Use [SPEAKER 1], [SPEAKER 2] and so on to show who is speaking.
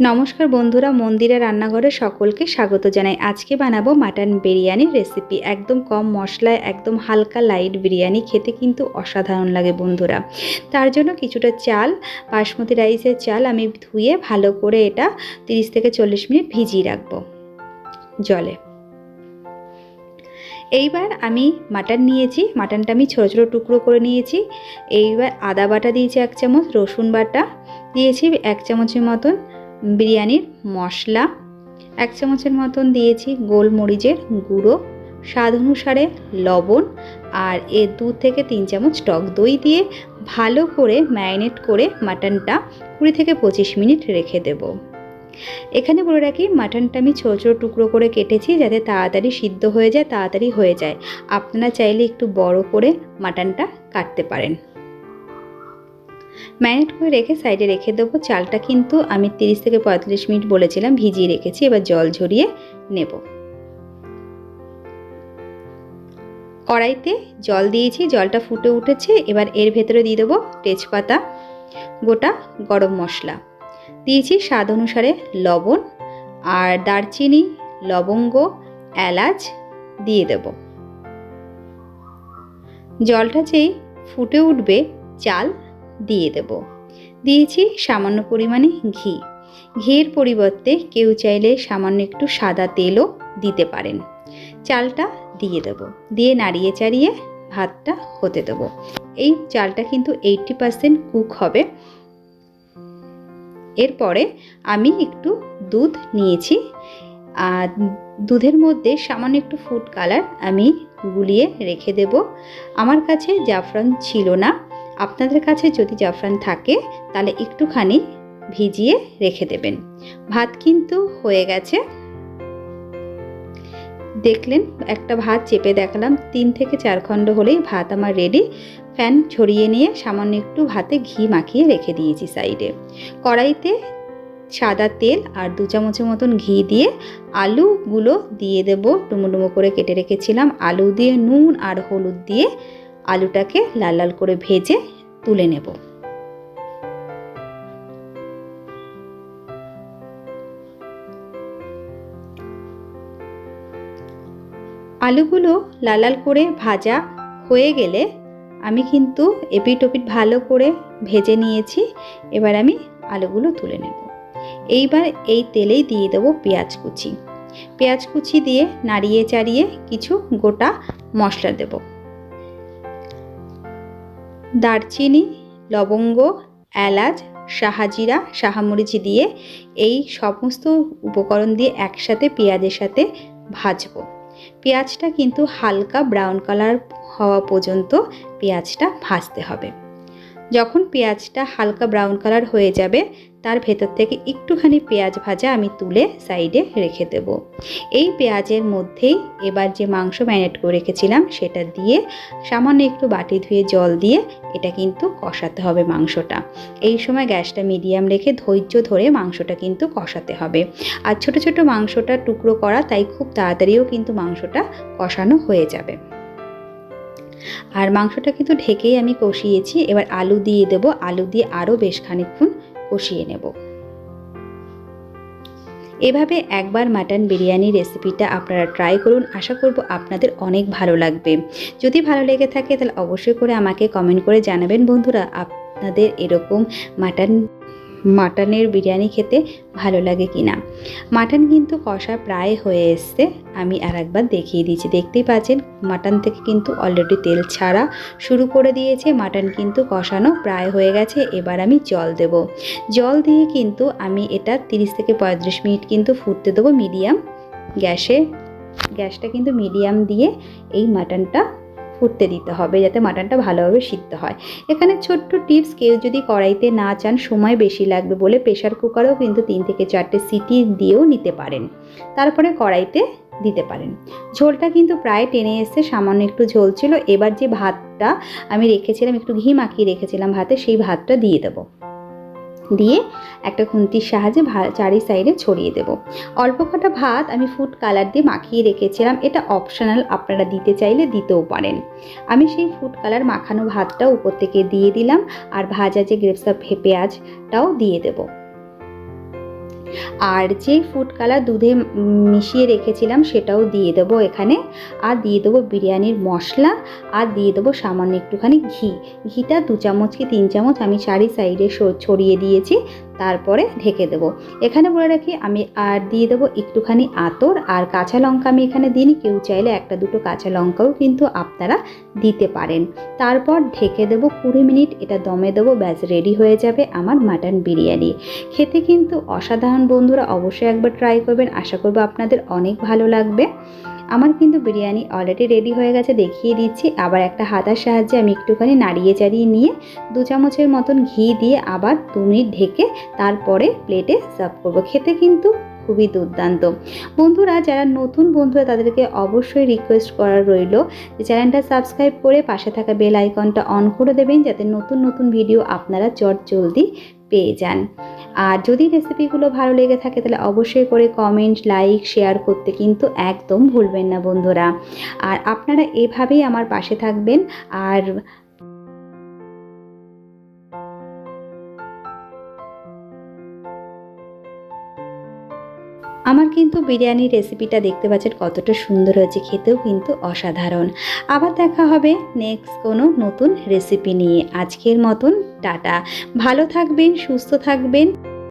[SPEAKER 1] নমস্কার বন্ধুরা, মন্দিরে রান্নাঘরে সকলকে স্বাগত জানাই। আজকে বানাবো মাটন বিরিয়ানির রেসিপি। একদম কম মশলায়, একদম হালকা লাইট বিরিয়ানি খেতে কিন্তু অসাধারণ লাগে বন্ধুরা। তার জন্য কিছুটা চাল, বাসমতি রাইসের চাল আমি ধুয়ে ভালো করে এটা 30 থেকে চল্লিশ মিনিট ভিজিয়ে রাখব জলে। এইবার আমি মাটন নিয়েছি, মাটনটা আমি ছোটো ছোটো টুকরো করে নিয়েছি। এইবার আদা বাটা দিয়েছি এক চামচ, রসুন বাটা দিয়েছি এক চামচের মতন, বিরিয়ানির মশলা এক চামচের মতন দিয়েছি, গোলমরিচের গুঁড়ো, স্বাদ অনুসারে লবণ আর এর দু থেকে তিন চামচ টক দই দিয়ে ভালো করে ম্যারিনেট করে মাটনটা কুড়ি থেকে পঁচিশ মিনিট রেখে দেব। এখানে বলে রাখি, মাটনটা আমি ছোটো ছোটো টুকরো করে কেটেছি যাতে তাড়াতাড়ি সিদ্ধ হয়ে যায়, তাড়াতাড়ি হয়ে যায়। আপনারা চাইলে একটু বড় করে মাটনটা কাটতে পারেন। ম্যারিনেট করে রেখে সাইডে রেখে দেবো। চালটা কিন্তু আমি তিরিশ থেকে পঁয়তাল্লিশ মিনিট বলেছিলাম, ভিজিয়ে রেখেছি। এবার জল ঝরিয়ে নেব। কড়াইতে জল দিয়েছি, জলটা ফুটে উঠেছে। এবার এর ভেতরে দিয়ে দেবো তেজপাতা, গোটা গরম মশলা। দিয়েছি স্বাদ অনুসারে লবণ আর দারচিনি, লবঙ্গ, এলাচ দিয়ে দেব। জলটা যেই ফুটে উঠবে, চাল দিয়ে দেব। দিয়েছি সামান্য পরিমাণে ঘি। ঘির পরিবর্তে কেউ চাইলে সামান্য একটু সাদা তেলও দিতে পারেন। চালটা দিয়ে দেব। দিয়ে নাড়িয়ে চাড়িয়ে ভাতটা হতে দেব। এই চালটা কিন্তু এইটটি পারসেন্ট কুক হবে। এরপরে আমি একটু দুধ নিয়েছি। আর দুধের মধ্যে সামান্য একটু ফুড কালার আমি গুলিয়ে রেখে দেব। আমার কাছে জাফরান ছিল না। আপনাদের কাছে যদি জাফরান থাকে, তাহলে একটুখানি ভিজিয়ে রেখে দেবেন। ভাত কিন্তু হয়ে গেছে। দেখলেন, একটা ভাত চেপে দেখালাম। তিন থেকে চার খণ্ড হলেই ভাত আমার রেডি ফ্যান ছড়িয়ে নিয়ে সামান্য একটু ভাতে ঘি মাখিয়ে রেখে দিয়েছি সাইডে। কড়াইতে সাদা তেল আর দু চামচের মতন ঘি দিয়ে আলুগুলো দিয়ে দেব। ডুমো ডুমো করে কেটে রেখেছিলাম। আলু দিয়ে নুন আর হলুদ দিয়ে আলুটাকে লাল লাল করে ভেজে তুলে নেব। আলুগুলো লাল লাল করে ভাজা হয়ে গেলে আমি কিন্তু এপিট ওপিট ভালো করে ভেজে নিয়েছি, এবার আমি আলুগুলো তুলে নেব। এইবার এই তেলেই দিয়ে দেবো পেঁয়াজ কুচি। পেঁয়াজ কুচি দিয়ে নাড়িয়ে চাড়িয়ে কিছু গোটা মশলা দেবো। দারচিনি, লবঙ্গ, এলাচ, শাহাজিরা, শাহামরিচ দিয়ে এই সমস্ত উপকরণ দিয়ে একসাথে পেঁয়াজের সাথে ভাজবো। পেঁয়াজটা কিন্তু হালকা ব্রাউন কালার হওয়া পর্যন্ত পেঁয়াজটা ভাজতে হবে। যখন পেঁয়াজটা হালকা ব্রাউন কালার হয়ে যাবে তার ভেতর থেকে একটুখানি পেঁয়াজ ভাজা আমি তুলে সাইডে রেখে দেব। এই পেঁয়াজের মধ্যেই এবার যে মাংস ম্যারিনেট করে রেখেছিলাম সেটা দিয়ে সামান্য একটু বাটি ধুয়ে জল দিয়ে এটা কিন্তু কষাতে হবে মাংসটা। এই সময় গ্যাসটা মিডিয়াম রেখে ধৈর্য ধরে মাংসটা কিন্তু কষাতে হবে। আর ছোট ছোট মাংসটা টুকরো করা, তাই খুব তাড়াতাড়িও কিন্তু মাংসটা কষানো হয়ে যাবে। আর মাংসটা কিন্তু ঢেকেই আমি কষিয়েছি। এবার আলু দিয়ে দেবো। আলু দিয়ে আরও বেশ খানিকক্ষণ কষিয়ে নেব। এভাবে একবার মাটন বিরিয়ানি রেসিপিটা আপনারা ট্রাই করুন। আশা করব আপনাদের অনেক ভালো লাগবে। যদি ভালো লেগে থাকে তাহলে অবশ্যই করে আমাকে কমেন্ট করে জানাবেন। বন্ধুরা, আপনাদের এরকম মাটন মাটনের বিরিয়ানি খেতে ভালো লাগে কি না মাটন কিন্তু কষা প্রায় হয়ে এসছে। আমি আর একবার দেখিয়ে দিয়েছি দেখতেই পাচ্ছেন, মাটন থেকে কিন্তু অলরেডি তেল ছাড়া শুরু করে দিয়েছে। মাটন কিন্তু কষানো প্রায় হয়ে গেছে। এবার আমি জল দেব। জল দিয়ে কিন্তু আমি এটা 30 থেকে পঁয়ত্রিশ মিনিট কিন্তু ফুটতে দেবো মিডিয়াম গ্যাসে। গ্যাসটা কিন্তু মিডিয়াম দিয়ে এই মাটনটা ফুটতে দিতে হবে যাতে মাটনটা ভালোভাবে সিদ্ধ হয়। এখানে ছোট্ট টিপস, কেউ যদি কড়াইতে না চান, সময় বেশি লাগবে বলে প্রেশার কুকারেও কিন্তু তিন থেকে চারটে সিটি দিয়েও নিতে পারেন। তারপরে কড়াইতে দিতে পারেন। ঝোলটা কিন্তু প্রায় টেনে এসে সামান্য একটু ঝোল ছিল। এবার যে ভাতটা আমি রেখেছিলাম, একটু ঘি মাখিয়ে রেখেছিলাম ভাতে, সেই ভাতটা দিয়ে দেবো। দিয়ে একটা খুন্তির সাহায্যে চারি সাইডে ছড়িয়ে দেব। অল্প কটা ভাত আমি ফুড কালার দিয়ে মাখিয়ে রেখেছিলাম। এটা অপশনাল আপনারা দিতে চাইলে দিতেও পারেন। আমি সেই ফুড কালার মাখানো ভাতটা উপর থেকে দিয়ে দিলাম। আর ভাজা যে গ্রেপসা পেঁয়াজটাও দিয়ে দেব। আর যেই ফুড কালার দুধে মিশিয়ে রেখেছিলাম সেটাও দিয়ে দেবো এখানে। আর দিয়ে দেবো বিরিয়ানির মশলা, আর দিয়ে দেবো সামান্য একটুখানি ঘি। ঘিটা দু চামচ কি তিন চামচ আমি চারি সাইডে ছড়িয়ে দিয়েছি। তারপরে ঢেকে দেবো। এখানে বলে রাখি, আমি আর দিয়ে দেবো একটুখানি আতর, আর কাঁচা লঙ্কা আমি এখানে দিইনি। কেউ চাইলে একটা দুটো কাঁচা লঙ্কাও কিন্তু আপনারা দিতে পারেন। তারপর ঢেকে দেবো কুড়ি মিনিট, এটা দমে দেবো, ব্যাস রেডি হয়ে যাবে আমার মাটন বিরিয়ানি। খেতে কিন্তু অসাধারণ বন্ধুরা, অবশ্যই একবার ট্রাই করবেন। আশা করব আপনাদের অনেক ভালো লাগবে। আমার কিন্তু বিরিয়ানি অলরেডি রেডি হয়ে গেছে, দেখিয়ে দিচ্ছি। আবার একটা হাতার সাহায্যে আমি একটুখানি নাড়িয়ে চাড়িয়ে নিয়ে দু চামচের মতন ঘি দিয়ে আবার দু মিনিট ঢেকে তারপরে প্লেটে সার্ভ করব। খেতে কিন্তু খুবই দুর্দান্ত। বন্ধুরা, যারা নতুন বন্ধুরা, তাদেরকে অবশ্যই রিকোয়েস্ট করা রইল যে চ্যানেলটা সাবস্ক্রাইব করে পাশে থাকা বেল আইকনটা অন করে দেবেন, যাতে নতুন নতুন ভিডিও আপনারা চট জলদি পেয়ে যান। আর যদি রেসিপিগুলো ভালো লেগে থাকে তাহলে অবশ্যই করে কমেন্ট লাইক শেয়ার করতে কিন্তু একদম ভুলবেন না বন্ধুরা। আর আপনারা এভাবেই আমার পাশে থাকবেন। আর আমার কিন্তু বিরিয়ানির রেসিপিটা দেখতে পাচ্ছেন কতটা সুন্দর হয়েছে, খেতেও কিন্তু অসাধারণ। আবার দেখা হবে নেক্সট কোনো নতুন রেসিপি নিয়ে। আজকের মতন টাটা। ভালো থাকবেন, সুস্থ থাকবেন।